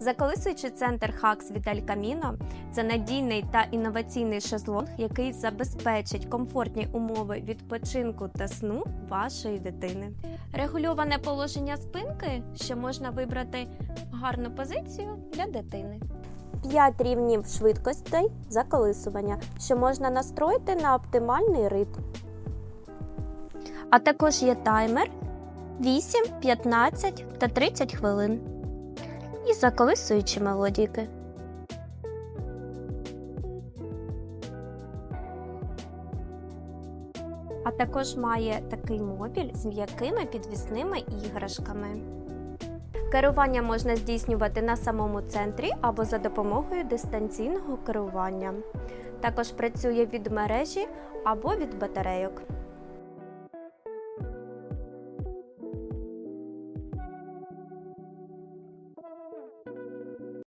Заколисуючий центр Хакс від Ель Каміно це надійний та інноваційний шезлонг, який забезпечить комфортні умови відпочинку та сну вашої дитини. Регульоване положення спинки, що можна вибрати гарну позицію для дитини. 5 рівнів швидкостей заколисування, що можна настроїти на оптимальний ритм. А також є таймер 8, 15 та 30 хвилин. Заколисуючі мелодійки. А також має такий мобіль з м'якими підвісними іграшками. Керування можна здійснювати на самому центрі або за допомогою дистанційного керування. Також працює від мережі або від батарейок.